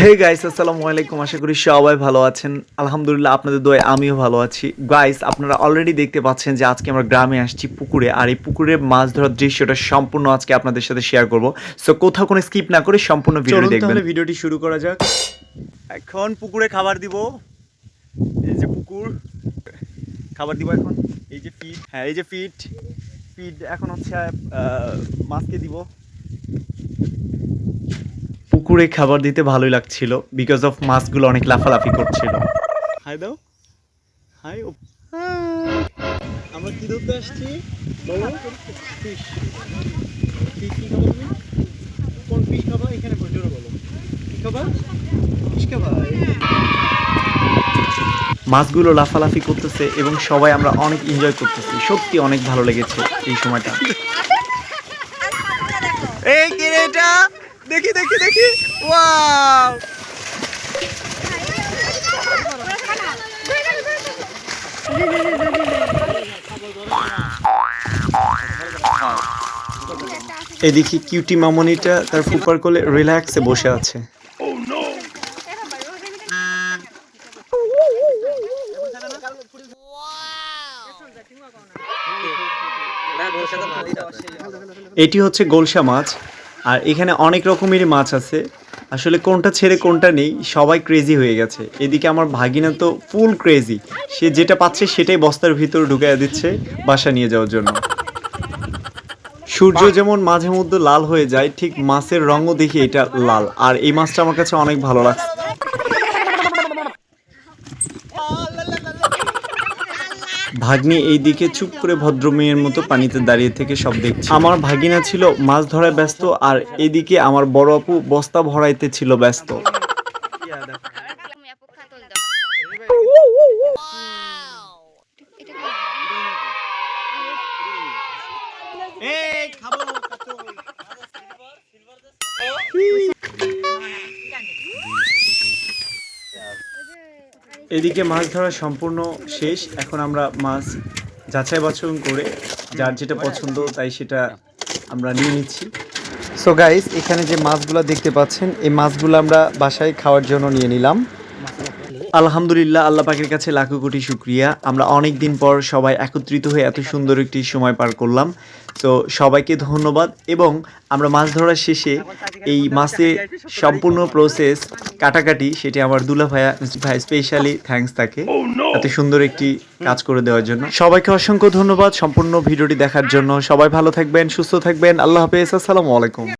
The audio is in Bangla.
হে গাইস আসসালামু আলাইকুম। আশা করি সবাই ভালো আছেন। আলহামদুলিল্লাহ আপনাদের দোয়ায় আমিও ভালো আছি। গাইস আপনারা অলরেডি দেখতে পাচ্ছেন যে আজকে আমরা গ্রামে আসছি পুকুরে। আর এই পুকুরে মাছ ধরার দৃশ্যটা সম্পূর্ণ আজকে আপনাদের সাথে শেয়ার করব। সো কোথাও কোনো স্কিপ না করে সম্পূর্ণ ভিডিও দেখবেন। তাহলে ভিডিওটি শুরু করা যাক। এখন পুকুরে খাবার দিব। এই যে পুকুর। খাবার দিব এখন। এই যে ফিড হ্যাঁ এই যে ফিড ফিড এখন হচ্ছে মাছকে দিব। পুকুরে খাবার দিতে ভালোই লাগছিল বিকজ অফ মাছগুলো অনেক লাফালাফি করছিল। হাই দাও। হাই আমরা কি ধরতে আসছি? বলো। ফিশ কি কি খাব তুমি? কোন ফিশ খাবা? এখানে বসে বলো। কি খাবা? ফিশ খাবা মাছগুলো লাফালাফি করতেছে এবং সবাই আমরা অনেক এনজয় করতেছি। সত্যি অনেক ভালো লেগেছে এই সময়টা। এই দেখি দেখি দেখি। ওয়াও এদিকে কিউটি মামনিটা তার ফুপার কোলে রিল্যাক্সে বসে আছে। এটি হচ্ছে গোলসা মাছ। আর এখানে অনেক রকমের মাছ আছে। আসলে কোনটা ছেড়ে কোনটা নেই, সবাই ক্রেজি হয়ে গেছে। এদিকে আমার ভাগিনা তো ফুল ক্রেজি সে যেটা পাচ্ছে সেটাই বস্তার ভিতর ঢুকাইয়া দিচ্ছে বাসা নিয়ে যাওয়ার জন্য। সূর্য যেমন মাঝে মধ্যে লাল হয়ে যায়, ঠিক মাছের রঙও দেখি এটা লাল। আর এই মাছটা আমার কাছে অনেক ভালো লাগছে। ভাগ্নি এই দিকে চুপ করে ভদ্র মেয়ের মতো পানিতে দাঁড়িয়ে থেকে সব দেখছে। আমার ভাগিনা ছিল, মাছ ধরায় ব্যস্ত, আর এদিকে আমার বড় আপু বস্তা ভরাইতে ছিল ব্যস্ত। এদিকে মাছ ধরা সম্পূর্ণ শেষ। এখন আমরা মাছ যাচাই বাছন করে যার যেটা পছন্দ তাই সেটা আমরা নিয়ে নিচ্ছি। সো গাইস এখানে যে মাছগুলো দেখতে পাচ্ছেন, এই মাছগুলো আমরা বাসায় খাওয়ার জন্য নিয়ে নিলাম। আলহামদুলিল্লাহ, আল্লাহ পাকের কাছে লাখো কোটি শুক্রিয়া। আমরা অনেক দিন পর সবাই একত্রিত হয়ে এত সুন্দর একটি সময় পার করলাম। তো সবাইকে ধন্যবাদ এবং আমরা মাছ ধরার শেষে এই মাছের সম্পূর্ণ প্রসেস কাটাকাটি, সেটি আমার দুলা ভাইয়া ভাই স্পেশালি থ্যাঙ্কস তাকে এত সুন্দর একটি কাজ করে দেওয়ার জন্য। সবাইকে অসংখ্য ধন্যবাদ সম্পূর্ণ ভিডিওটি দেখার জন্য। সবাই ভালো থাকবেন, সুস্থ থাকবেন। আল্লাহ হাফেজ, আসসালামু আলাইকুম।